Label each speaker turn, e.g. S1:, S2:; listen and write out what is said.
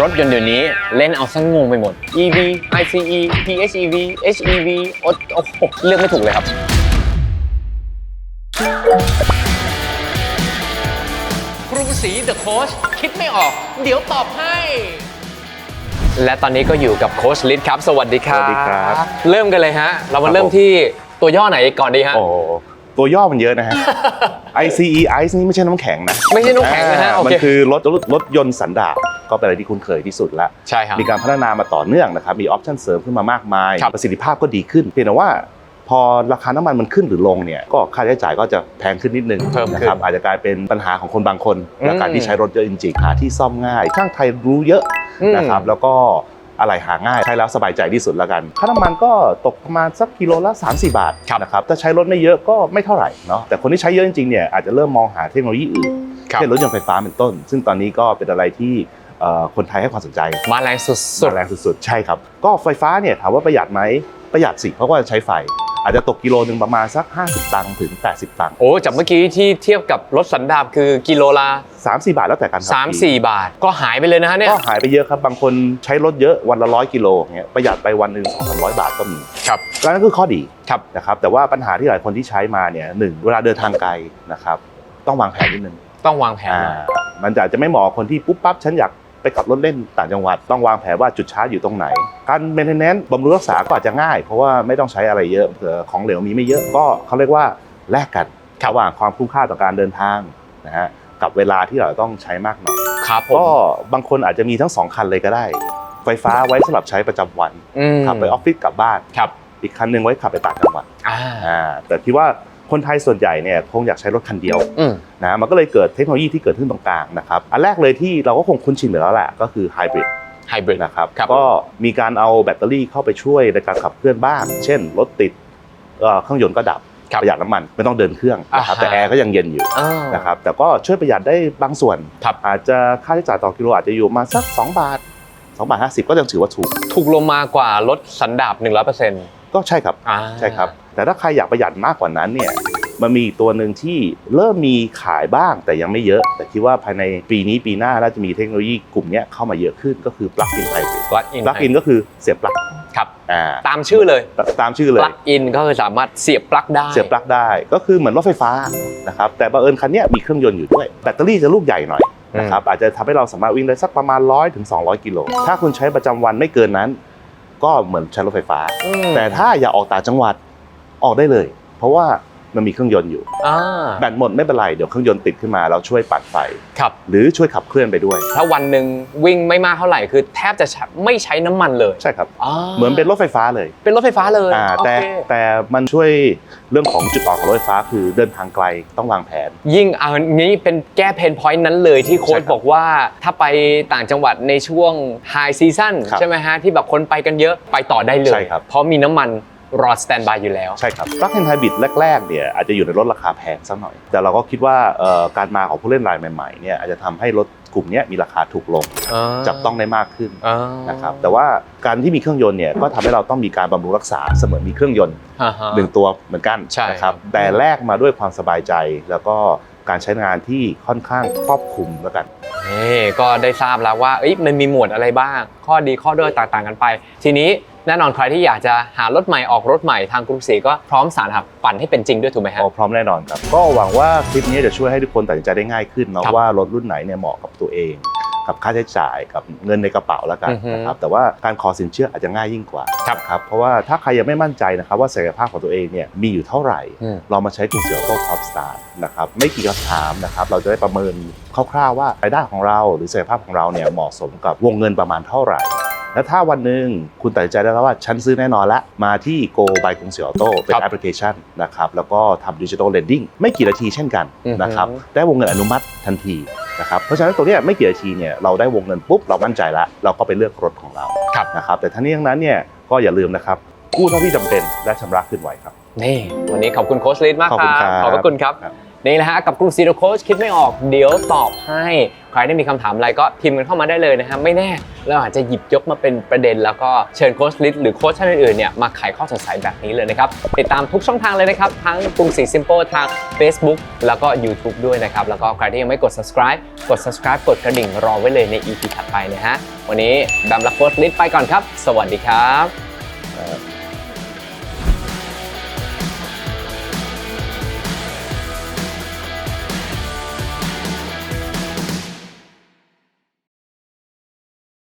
S1: รถยนต์เดี๋ยวนี้เล่นเอาซะงงไปหมด EV ICE PHEV HEV โอ้โอ้โหเลือกไม่ถูกเลยครับ กรุงศรีเดอะโค้ชคิดไม่ออก เดี๋ยวตอบให้ และตอนนี้ก็อยู่กับโค้ชลิศครับ สวัสดีครับ
S2: สวัสดีครับ
S1: เริ่มกันเลยฮะ เรามา
S2: ครับ
S1: เริ่ม
S2: ผม
S1: ที่ตัวย่อไหนก่อนดีฮะ
S2: โอ้ ตัวย่อมันเยอะนะฮะ ICE Ice นี่ไม่ใช่น้ำแข็งนะ
S1: ไม่ใช่น้ำแข็งนะฮะ
S2: อ่า
S1: โอ
S2: มัน
S1: เค
S2: คือรถรถรถยนต์สันดาปก็เป็นอะไรที่คุ้นเคยที่สุดละ
S1: ใช่ครับ
S2: มีการพัฒนามาต่อเนื่องนะครับ มีออปชั่นเสริมขึ้นมามากมาย
S1: ครับ
S2: ประสิทธิภาพก็ดีขึ้น เพียงแต่ว่า พอราคาน้ำมันมันขึ้นหรือลงเนี่ย ก็ค่าใช้จ่ายก็จะแพงขึ้นนิดนึง
S1: เพิ่มขึ้น
S2: นะครับ อาจจะกลายเป็นปัญหาของคนบางคน
S1: อืม
S2: และการที่ใช้รถเยอะจริงๆหาที่ซ่อมง่าย ช่างไทยรู้เยอะ
S1: อืม
S2: นะครับ แล้วก็ อะไรหาง่ายใช้แล้วสบายใจที่สุดแล้วกันค่าน้ำมันก็ตกประมาณสักกิโลละ3-4 บาท
S1: ครับ
S2: นะครับถ้าใช้รถไม่เยอะก็ไม่เท่าไหร่เนาะแต่คนที่ใช้เยอะจริงๆเนี่ยอาจจะเริ่มมองหาเทคโนโลยีอื่น
S1: ครับ
S2: เช่นรถยนต์ไฟฟ้าเป็นต้น ซึ่งตอนนี้ก็เป็นอะไรที่เอ่อคนไทยให้ความสนใจ
S1: มาแรงสุด
S2: มาแรงสุดๆใช่ครับ ก็ไฟฟ้าเนี่ยถามว่าประหยัดไหมประหยัดสิเพราะว่าใช้ไฟ อาจจะตกกิโลหนึ่งประมาณสัก 50 ตังค์ถึง 80 ตังค์
S1: ๆโอ้จากเมื่อกี้ที่เทียบกับรถสันดาปคือกิโลละ
S2: 3 4บาทแล้วแต่การขับขี่
S1: 3-4บาทก็หายไปเลยนะฮะเนี่ย
S2: ก็หายไปเยอะครับ บางคนใช้รถเยอะวันละร้อยกิโลเงี้ยประหยัดไปวันหนึ่งสองสามร้อยบาทก็มี
S1: ครับ
S2: ก็นั่นคือข้อดี
S1: ครับ
S2: นะครับแต่ว่าปัญหาที่หลายคนที่ใช้มาเนี่ยหนึ่งเวลาเดินทางไกลนะครับต้องวางแผนนิดนึง
S1: ต้องวางแผน
S2: อ่า
S1: หน่อย
S2: มันจะอาจจะไม่เหมาะกับคนที่ปุ๊บปั๊บฉันอยาก ไปขับรถเล่นต่างจังหวัดต้องวางแผนว่าจุดชาร์จอยู่ตรงไหน การเมนเทนแนนซ์บำรุงรักษาก็อาจจะง่าย เพราะว่าไม่ต้องใช้อะไรเยอะเผื่อของเหลวมีไม่เยอะก็เขาเรียกว่าแลกกันระหว่างความคุ้มค่าต่อการเดินทางนะฮะกับเวลาที่เราต้องใช้มากหน่อย
S1: ครับผม
S2: ก็บางคนอาจจะมีทั้งสองคันเลยก็ได้ ไฟฟ้าไว้สำหรับใช้ประจำวัน
S1: อืม
S2: ขับไปออฟฟิศกลับบ้าน
S1: ครับ
S2: อีกคันหนึ่งไว้ขับไปต่างจังหวัด
S1: อ่า
S2: อ่าแต่ที่ว่า คนไทยส่วนใหญ่เนี่ยคงอยากใช้รถคันเดียว
S1: อืม
S2: นะมันก็เลยเกิดเทคโนโลยีที่เกิดขึ้นตรงกลางนะครับอันแรกเลยที่เราก็คงคุ้นชินอยู่แล้วแหละก็คือไฮบริด
S1: ไฮบริด
S2: นะครับ
S1: ครับ
S2: ก็มีการเอาแบตเตอรี่เข้าไปช่วยในการขับเคลื่อนบ้าง เช่น รถติดเอ่อเครื่องยนต์ก็ดับ
S1: ครับ
S2: ประหยัดน้ำมันไม่ต้องเดินเครื่องนะครับ
S1: อ่าฮะ
S2: แต่แอร์ก็ยังเย็นอยู่
S1: อ่า
S2: นะครับแต่ก็ช่วยประหยัดได้บางส่วน
S1: ครับ
S2: อาจจะค่าใช้จ่ายต่อกิโลอาจจะอยู่ประมาณสัก 2 บาท2บาท50 ก็ยังถือว่าถูก
S1: ถูกลงมากว่ารถสันดาป100%
S2: ก็ใช่ครับ
S1: อ่า
S2: ใช่ครับ แต่ถ้าใครอยากประหยัดมากกว่านั้นเนี่ยมันมีอีกตัวหนึ่งที่เริ่มมีขายบ้างแต่ยังไม่เยอะ แต่คิดว่าภายในปีนี้ปีหน้าน่าจะมีเทคโนโลยีกลุ่มเนี้ยเข้ามาเยอะขึ้นก็คือ plug-in hybrid
S1: ปลั๊กอิน
S2: plug-in ก็คือเสียบปลั๊ก
S1: ครับ
S2: อ่า
S1: ตามชื่อเลย
S2: ตามชื่อเล
S1: ป
S2: ย
S1: ลั๊กอินก็คือสามารถเสียบปลั๊กได้
S2: เสียบปลั๊กได้ก็คือเหมือนรถไฟฟ้านะครับแต่บังเอิญคันเนี้ยมีเครื่องยนต์อยู่ด้วย แบตเตอรี่จะลูกใหญ่หน่อยนะครับอาจจะทำให้เราสามารถวิ่งได้สักประมาณ 100ถึง200 กิโลถ้าคุณใช้ประจำวันไม่เกินนั้น ก็เหมือนใช้รถไฟฟ้า
S1: อืม
S2: แต่ถ้าอยากออกต่างจังหวัดออกได้เลย เพราะว่า มันมีเครื่องยนต์อยู่
S1: อ่า
S2: แบตหมดไม่เป็นไรเดี๋ยวเครื่องยนต์ติดขึ้นมาเราช่วยปัดไฟ
S1: ครับ
S2: หรือช่วยขับเคลื่อนไปด้วย
S1: ถ้าวันหนึ่งวิ่งไม่มากเท่าไหร่คือแทบจะไม่ใช้น้ำมันเลย
S2: ใช่ครับาเหมือนเป็นรถไฟฟ้าเลย
S1: เป็นรถไฟฟ้าเลย
S2: อ่า
S1: โอ
S2: แต่
S1: เค
S2: แต่มันช่วยเรื่องของจุดอ่อนของรถไฟฟ้าคือเดินทางไกลต้องวางแผน
S1: ยิ่งเอางี้เป็นแก้เพนพอยต์นั้นเลยที่โค้
S2: ใช่
S1: ช
S2: ครับ
S1: บอกว่าถ้าไปต่างจังหวัดในช่วงไฮซีซั o น
S2: ครับ
S1: ใช่ไหมฮะที่แบบคนไปกันเยอะไปต่อได้เลย
S2: ใช่ครับ
S1: เพราะมีน้ำมัน รอสแตนบายอยู่แล้ว
S2: ใช่ครับปลั๊กอินไฮบริดแรกๆเนี่ยอาจจะอยู่ในรถราคาแพงสักหน่อย แต่เราก็คิดว่าเอ่อการมาของผู้เล่นรายใหม่ๆเนี่ยอาจจะทำให้รถกลุ่มเนี้ยมีราคาถูกลง จับต้องได้มากขึ้น
S1: อ่า
S2: นะครับแต่ว่าการที่มีเครื่องยนต์เนี่ยก็ทำให้เราต้องมีการบำรุงรักษาเสมือนมีเครื่องยนต์
S1: อ่าฮะ
S2: หนึ่งตัวเหมือนกัน
S1: ใช่
S2: นะครับแต่แลกมาด้วยความสบายใจแล้วก็การใช้งานที่ค่อนข้างครอบคลุมแล้วกัน
S1: นี่ก็ได้ทราบแล้วว่าเอ้ยมันมีหมวดอะไรบ้าง ข้อดีข้อด้อยต่างๆกันไป ทีนี้แน่นอนใครที่อยากจะหารถใหม่ออกรถใหม่ทางกรุงศรีก็พร้อมสารหับปั่นให้เป็นจริงด้วยถูกไหมฮะ
S2: เอาพร้อมแน่นอนครับ ก็หวังว่าคลิปนี้จะช่วยให้ทุกคนตัดสินใจได้ง่ายขึ้นเนาะ
S1: ครับ
S2: ว่ารถรุ่นไหนเนี่ยเหมาะกับตัวเอง กับค่าใช้จ่ายกับเงินในกระเป๋าแล้วกัน
S1: อือฮึ
S2: นะครับแต่ว่าการขอสินเชื่ออาจจะง่ายยิ่งกว่า
S1: ครับ
S2: ครับเพราะว่าถ้าใครยังไม่มั่นใจนะครับว่าศักยภาพของตัวเองเนี่ยมีอยู่เท่าไหร่
S1: อืม
S2: เรามาใช้กรุงศรีออโต้ท็อปสตาร์นะครับไม่กี่คำถามนะครับเราจะได้ประเมินคร่าวๆว่ารายได้ของเรา หรือศักยภาพของเราเนี่ยเหมาะสมกับวงเงินประมาณเท่าไหร่และถ้าวันหนึ่งคุณตัดสินใจได้แล้วว่าฉันซื้อแน่นอนละ มาที่ Go by กรุงศรีออโต้เป็น
S1: ครับ
S2: แอปพลิเคชันนะครับ แล้วก็ทำดิจิทัลเลนดิ้งไม่กี่นาทีเช่นกัน
S1: อือฮึ
S2: นะครับ ได้วงเงินอนุมัติทันที นะครับเพราะฉะนั้นตัวเนี้ยไม่กี่นาทีเนี่ยเราได้วงเงินปุ๊บเรามั่นใจละเราก็ไปเลือกรถของเรา
S1: ครับ
S2: นะครับแต่ทั้งนี้ทั้งนั้นเนี่ยก็อย่าลืมนะครับกู้เท่าที่จำเป็นและชำระคืนไวครับ
S1: นี่วันนี้ขอบคุณโค้ชลิศมาก
S2: ขอบ
S1: ค
S2: คุณ
S1: รับ
S2: ครับ
S1: ขอบพระคุณครับ
S2: ครับ
S1: นี่แหละฮะกับกรุงศรีโค้ชคิดไม่ออกเดี๋ยวตอบให้ ใครได้มีคำถามอะไรก็พิมพ์กันเข้ามาได้เลยนะฮะไม่แน่เราอาจจะหยิบยกมาเป็นประเด็น แล้วก็เชิญโค้ชลิสหรือโค้ชท่านอื่นๆเนี่ยมาไขข้อสงสัยแบบนี้เลยนะครับติดตามทุกช่องทางเลยนะครับ ทั้งกรุงศรี Simple ทาง Facebook แล้วก็ YouTube ด้วยนะครับแล้วก็ใครที่ยังไม่กด subscribe กด subscribe กดกระดิ่งรอไว้เลยใน EP ถัดไปนะฮะวันนี้แบมและโค้ชลิสไปก่อนครับ สวัสดีครับ